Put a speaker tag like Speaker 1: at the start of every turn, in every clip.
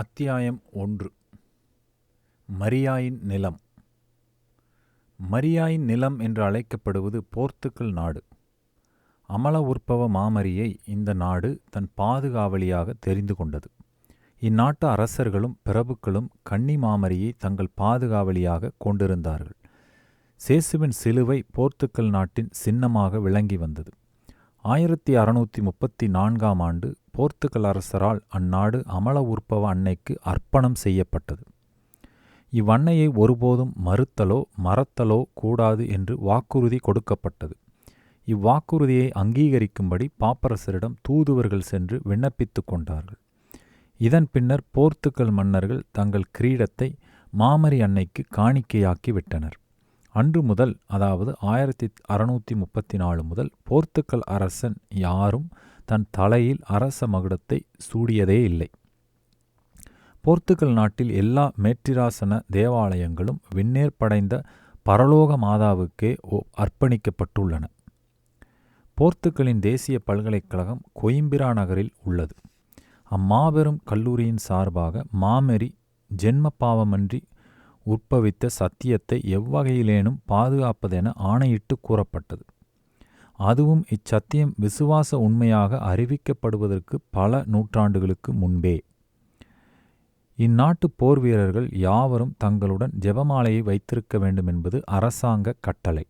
Speaker 1: அத்தியாயம் ஒன்று. மரியாயின் நிலம். மரியாயின் நிலம் என்று அழைக்கப்படுவது போர்த்துக்கல் நாடு. அமல உற்பவ மாமரியை இந்த நாடு தன் பாதுகாவலியாக தெரிந்து கொண்டது. இந்நாட்டு அரசர்களும் பிரபுக்களும் கன்னி மாமரியை தங்கள் பாதுகாவலியாக கொண்டிருந்தார்கள். சேசுவின் சிலுவை போர்த்துக்கல் நாட்டின் சின்னமாக விளங்கி வந்தது. ஆயிரத்தி அறுநூற்றி முப்பத்தி நான்காம் ஆண்டு போர்த்துகல் அரசரால் அந்நாடு அமல உற்பவ அன்னைக்கு அர்ப்பணம் செய்யப்பட்டது. இவ்வன்னையை ஒருபோதும் மறுத்தலோ மறத்தலோ கூடாது என்று வாக்குறுதி கொடுக்கப்பட்டது. இவ்வாக்குறுதியை அங்கீகரிக்கும்படி பாப்பரசரிடம் தூதுவர்கள் சென்று விண்ணப்பித்து கொண்டார்கள். இதன் பின்னர் போர்த்துக்கல் மன்னர்கள் தங்கள் கிரீடத்தை மாமரி அன்னைக்கு காணிக்கையாக்கி விட்டனர். அன்று முதல் அதாவது ஆயிரத்தி அறுநூற்றி முப்பத்தி நாலு முதல் போர்த்துக்கல் அரசன் யாரும் தன் தலையில் அரச மகுடத்தை சூடியதே இல்லை. போர்த்துக்கல் நாட்டில் எல்லா மேற்றிராசன தேவாலயங்களும் விண்ணேர் படைந்த பரலோக மாதாவுக்கே அர்ப்பணிக்கப்பட்டுள்ளன. போர்த்துக்கலின் தேசிய பல்கலைக்கழகம் கொயிம்பிரா நகரில் உள்ளது. அம்மாபெரும் கல்லூரியின் சார்பாக மாமெரி ஜென்ம பாவமன்றி உற்பவித்த சத்தியத்தை எவ்வகையிலேனும் பாதுகாப்பதென ஆணையிட்டு கூறப்பட்டது. அதுவும் இச்சத்தியம் விசுவாச உண்மையாக அறிவிக்கப்படுவதற்கு பல நூற்றாண்டுகளுக்கு முன்பே. இந்நாட்டு போர் வீரர்கள் யாவரும் தங்களுடன் ஜெபமாலையை வைத்திருக்க வேண்டும் என்பது அரசாங்க கட்டளை.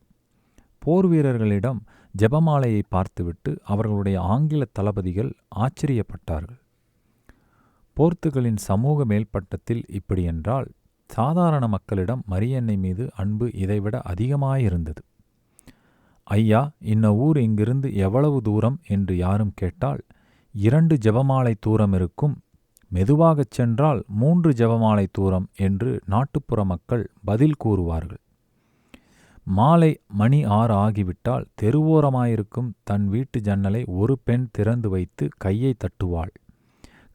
Speaker 1: போர் வீரர்களிடம் ஜெபமாலையை பார்த்துவிட்டு அவர்களுடைய ஆங்கில தளபதிகள் ஆச்சரியப்பட்டார்கள். போர்த்துகலின் சமூக மேல்பட்டத்தில் இப்படியென்றால் சாதாரண மக்களிடம் மரியன்னை மீது அன்பு இதைவிட அதிகமாயிருந்தது. ஐயா இன்ன ஊர் இங்கிருந்து எவ்வளவு தூரம்? என்று யாரும் கேட்டால் இரண்டு ஜெபமாலை தூரம் இருக்கும். மெதுவாகச் சென்றால் மூன்று ஜெபமாலை தூரம் என்று நாட்டுப்புற மக்கள் பதில் கூறுவார்கள். மாலை மணி ஆறு ஆகிவிட்டால் தெருவோரமாயிருக்கும் தன் வீட்டு ஜன்னலை ஒரு பெண் திறந்து வைத்து கையை தட்டுவாள்.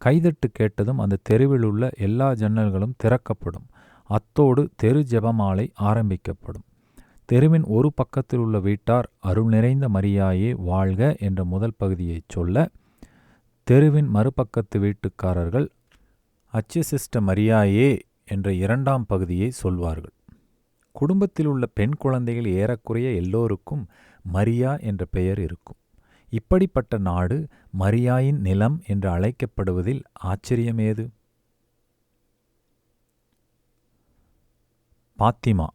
Speaker 1: கைதட்டு கேட்டதும் அந்த தெருவில் உள்ள எல்லா ஜன்னல்களும் திறக்கப்படும். அத்தோடு தெரு ஜெபமாலை ஆரம்பிக்கப்படும். தெருவின் ஒரு பக்கத்தில் உள்ள வீட்டார் அருள் நிறைந்த மரியாயே வாழ்க என்ற முதல் பகுதியைச் சொல்ல தெருவின் மறுபக்கத்து வீட்டுக்காரர்கள் அச்சசிஸ்ட மரியாயே என்ற இரண்டாம் பகுதியை சொல்வார்கள். குடும்பத்தில் உள்ள பெண் குழந்தைகள் ஏறக்குறைய எல்லோருக்கும் மரியா என்ற பெயர் இருக்கும். இப்படிப்பட்ட நாடு மரியாயின் நிலம் என்று அழைக்கப்படுவதில் ஆச்சரியமேது? பாத்திமா.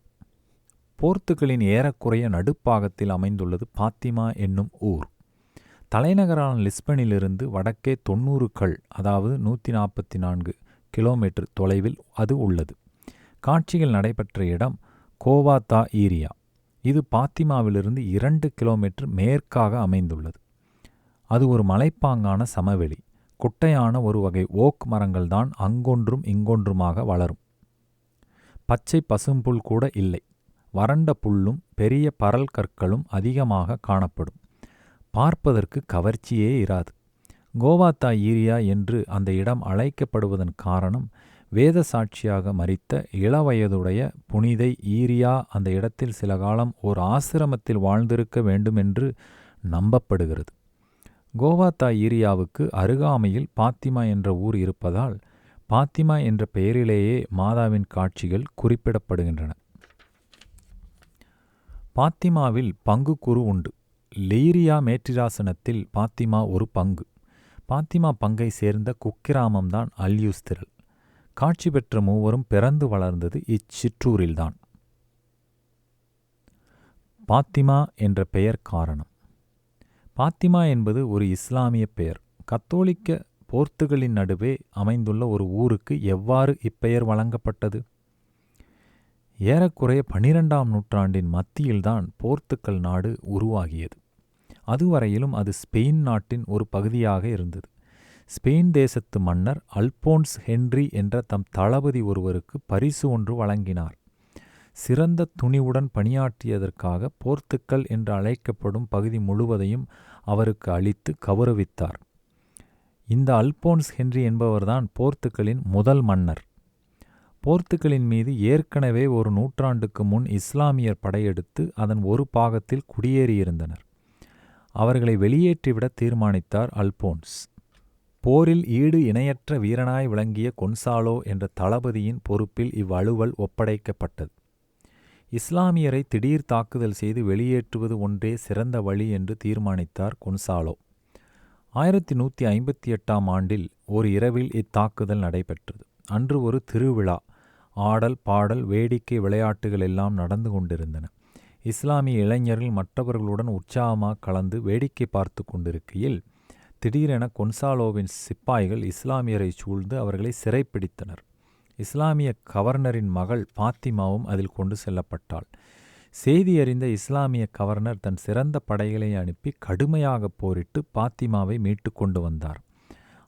Speaker 1: போர்த்துகலின் ஏறக்குறைய நடுப்பாகத்தில் அமைந்துள்ளது பாத்திமா என்னும் ஊர். தலைநகரான லிஸ்பனிலிருந்து வடக்கே தொண்ணூறு கள் அதாவது நூற்றி நாற்பத்தி நான்கு கிலோமீட்டர் தொலைவில் அது உள்ளது. காட்சிகள் நடைபெற்ற இடம் கோவாத்தா ஈரியா இது பாத்திமாவிலிருந்து இரண்டு கிலோமீட்டர் மேற்காக அமைந்துள்ளது. அது ஒரு மலைப்பாங்கான சமவெளி. குட்டையான ஒரு வகை ஓக் மரங்கள்தான் அங்கொன்றும் இங்கொன்றுமாக வளரும். பச்சை பசும்புல் கூட இல்லை. வறண்ட புல்லும் பெரிய பரல் கற்களும் அதிகமாக காணப்படும். பார்ப்பதற்கு கவர்ச்சியே இராது. கோவாத்தா ஈரியா என்று அந்த இடம் அழைக்கப்படுவதன் காரணம் வேத சாட்சியாக மறித்த இளவயதுடைய புனிதை ஈரியா அந்த இடத்தில் சில காலம் ஓர் ஆசிரமத்தில் வாழ்ந்திருக்க வேண்டுமென்று நம்பப்படுகிறது. கோவாத்தா ஈரியாவுக்கு அருகாமையில் பாத்திமா என்ற ஊர் இருப்பதால் பாத்திமா என்ற பெயரிலேயே மாதாவின் காட்சிகள் குறிப்பிடப்படுகின்றன. பாத்திமாவில் பங்கு குறு உண்டு. லீரியா மேற்றிராசனத்தில் பாத்திமா ஒரு பங்கு. பாத்திமா பங்கை சேர்ந்த குக்கிராமம்தான் அல்யூஸ்திரல் காட்சி பெற்ற மூவரும் பிறந்து வளர்ந்தது இச்சிற்றூரில்தான். பாத்திமா என்ற பெயர் காரணம். பாத்திமா என்பது ஒரு இஸ்லாமிய பெயர். கத்தோலிக்க போர்த்துகலின் நடுவே அமைந்துள்ள ஒரு ஊருக்கு எவ்வாறு இப்பெயர் வழங்கப்பட்டது? ஏறக்குறைய பனிரெண்டாம் நூற்றாண்டின் மத்தியில்தான் போர்த்துக்கல் நாடு உருவாகியது. அதுவரையிலும் அது ஸ்பெயின் நாட்டின் ஒரு பகுதியாக இருந்தது. ஸ்பெயின் தேசத்து மன்னர் அல்போன்ஸ் ஹென்றி என்ற தம் தளபதி ஒருவருக்கு பரிசு ஒன்று வழங்கினார். சிறந்த துணிவுடன் பணியாற்றியதற்காக போர்த்துக்கல் என்று அழைக்கப்படும் பகுதி முழுவதையும் அவருக்கு அளித்து கௌரவித்தார். இந்த அல்போன்ஸ் ஹென்றி என்பவர்தான் போர்த்துக்கலின் முதல் மன்னர். போர்த்துகலின் மீது ஏற்கனவே ஒரு நூற்றாண்டுக்கு முன் இஸ்லாமியர் படையெடுத்து அதன் ஒரு பாகத்தில் குடியேறியிருந்தனர். அவர்களை வெளியேற்றிவிட தீர்மானித்தார் அல்போன்ஸ். போரில் ஈடு இணையற்ற வீரனாய் விளங்கிய கொன்சாலோ என்ற தளபதியின் பொறுப்பில் இவ்வலுவல் ஒப்படைக்கப்பட்டது. இஸ்லாமியரை திடீர் தாக்குதல் செய்து வெளியேற்றுவது ஒன்றே சிறந்த வழி என்று தீர்மானித்தார் கொன்சாலோ. ஆயிரத்தி நூற்றி ஐம்பத்தி எட்டாம் ஆண்டில் ஒரு இரவில் இத்தாக்குதல் நடைபெற்றது. அன்று ஒரு திருவிழா ஆடல் பாடல் வேடிக்கை விளையாட்டுகள் எல்லாம் நடந்து கொண்டிருந்தன. இஸ்லாமிய இளைஞர்கள் மற்றவர்களுடன் உற்சாகமாக கலந்து வேடிக்கை பார்த்து கொண்டிருக்கையில் திடீரென கொன்சாலோவின் சிப்பாய்கள் இஸ்லாமியரை சூழ்ந்து அவர்களை சிறைப்பிடித்தனர். இஸ்லாமிய கவர்னரின் மகள் பாத்திமாவும் அதில் கொண்டு செல்லப்பட்டாள். செய்தி அறிந்த இஸ்லாமிய கவர்னர் தன் சிறந்த படைகளை அனுப்பி கடுமையாக போரிட்டு பாத்திமாவை மீட்டு கொண்டு வந்தார்.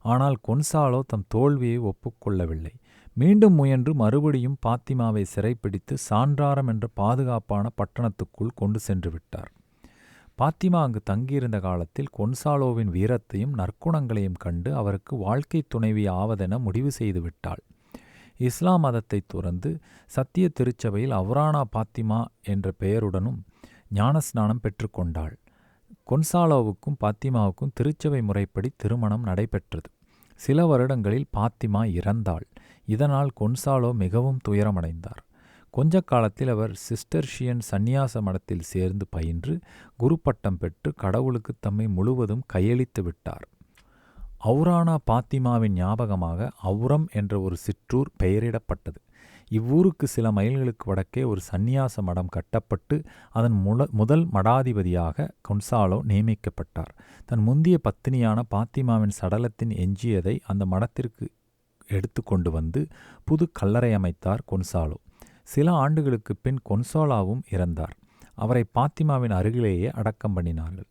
Speaker 1: ஆனால் கொன்சாலோ தம் தோல்வியை ஒப்புக்கொள்ளவில்லை. மீண்டும் முயன்று மறுபடியும் பாத்திமாவை சிறைப்பிடித்து சான்றாரம் என்ற பாதுகாப்பான பட்டணத்துக்குள் கொண்டு சென்று விட்டார். பாத்திமா அங்கு தங்கியிருந்த காலத்தில் கொன்சாலோவின் வீரத்தையும் நற்குணங்களையும் கண்டு அவருக்கு வாழ்க்கை துணைவி ஆவதென முடிவு செய்து விட்டாள். இஸ்லாம் மதத்தை துறந்து சத்திய திருச்சபையில் அவ்ரானா பாத்திமா என்ற பெயருடனும் ஞானஸ்நானம் பெற்றுக்கொண்டாள் கொன்சாலோவுக்கும் பாத்திமாவுக்கும் திருச்சபை முறைப்படி திருமணம் நடைபெற்றது. சில வருடங்களில் பாத்திமா இறந்தாள். இதனால் கொன்சாலோ மிகவும் துயரமடைந்தார். கொஞ்ச காலத்தில் அவர் சிஸ்டர்ஷியன் சந்நியாச மடத்தில் சேர்ந்து பயின்று குருப்பட்டம் பெற்று கடவுளுக்கு தம்மை முழுவதும் கையளித்து விட்டார். அவுரானா பாத்திமாவின் ஞாபகமாக அவுரம் என்ற ஒரு சிற்றூர் பெயரிடப்பட்டது. இவ்வூருக்கு சில மைல்களுக்கு வடக்கே ஒரு சந்நியாச மடம் கட்டப்பட்டு அதன் முல முதல் மடாதிபதியாக கொன்சாலோ நியமிக்கப்பட்டார். தன் முந்திய பத்தினியான பாத்திமாவின் சடலத்தின் எஞ்சியதை அந்த மடத்திற்கு எடுத்து கொண்டு வந்து புது கல்லறை அமைத்தார் கொன்சாலோ. சில ஆண்டுகளுக்கு பின் கொன்சாலாவும் இறந்தார். அவரை பாத்திமாவின் அருகிலேயே அடக்கம் பண்ணினார்கள்.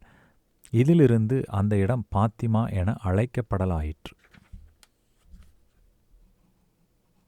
Speaker 1: இதிலிருந்து அந்த இடம் பாத்திமா என அழைக்கப்படலாயிற்று.